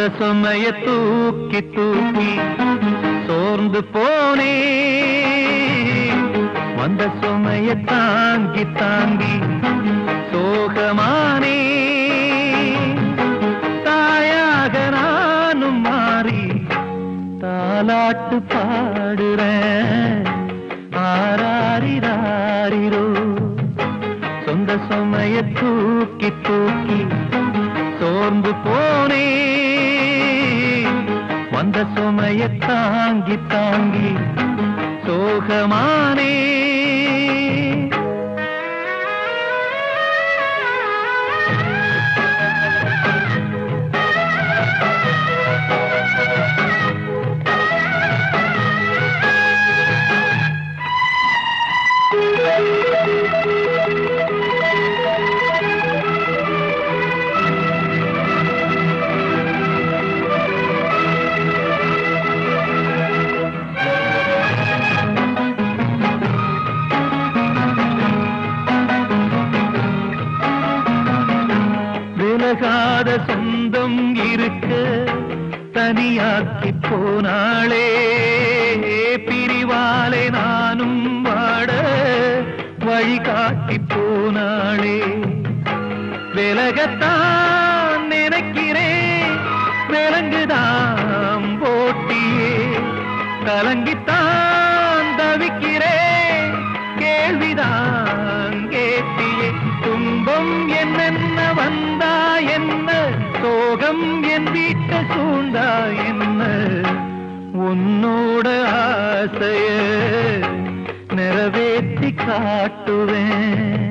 வந்த சுமைய தூக்கி தூக்கி சோர்ந்து போனே. வந்த சுமைய தாங்கி தாங்கி சோகமானே. தாயாக நானும் மாறி தாலாட்டு பாடுறேன். ஆராரிராரிரோ சொந்த சுமைய தூக்கி தூக்கி சோர்ந்து போனே. வந்த சுமைய தாங்கி தாங்கி சோகமானே Thank you. இல்லாத சொந்தம் இருக்க தனியாக்கி போனாளே. பிரிவாலே நானும் வாட வழிகாட்டி போனாளே. விலகத்தான் நினைக்கிறேன் விலங்குதான் போட்டியே. கலங்கித்தான் தவிக்கிறேன் கேள்விதான் கேட்டியே. துன்பம் என்னென்ன வந்தா சோகம் என் வீட்ட சூண்டா என்ன? உன்னோட ஆசைய நிறைவேற்றி காட்டுவேன்.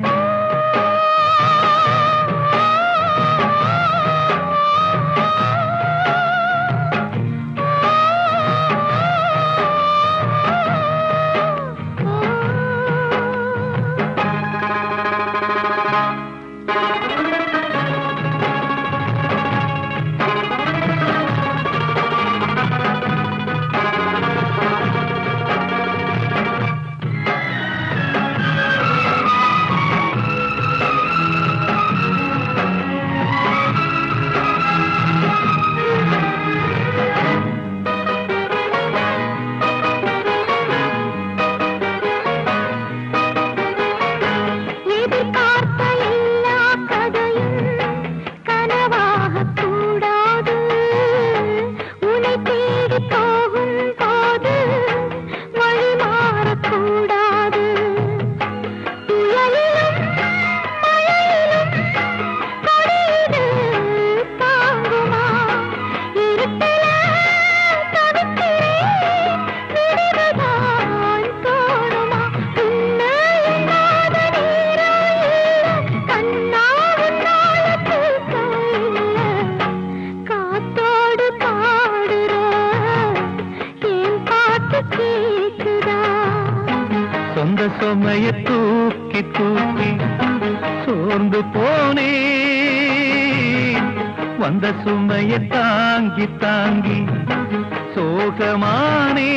சொந்த சுமைய தூக்கி தூக்கி சோர்ந்து போனே. வந்த சுமைய தாங்கி தாங்கி சோகமானே.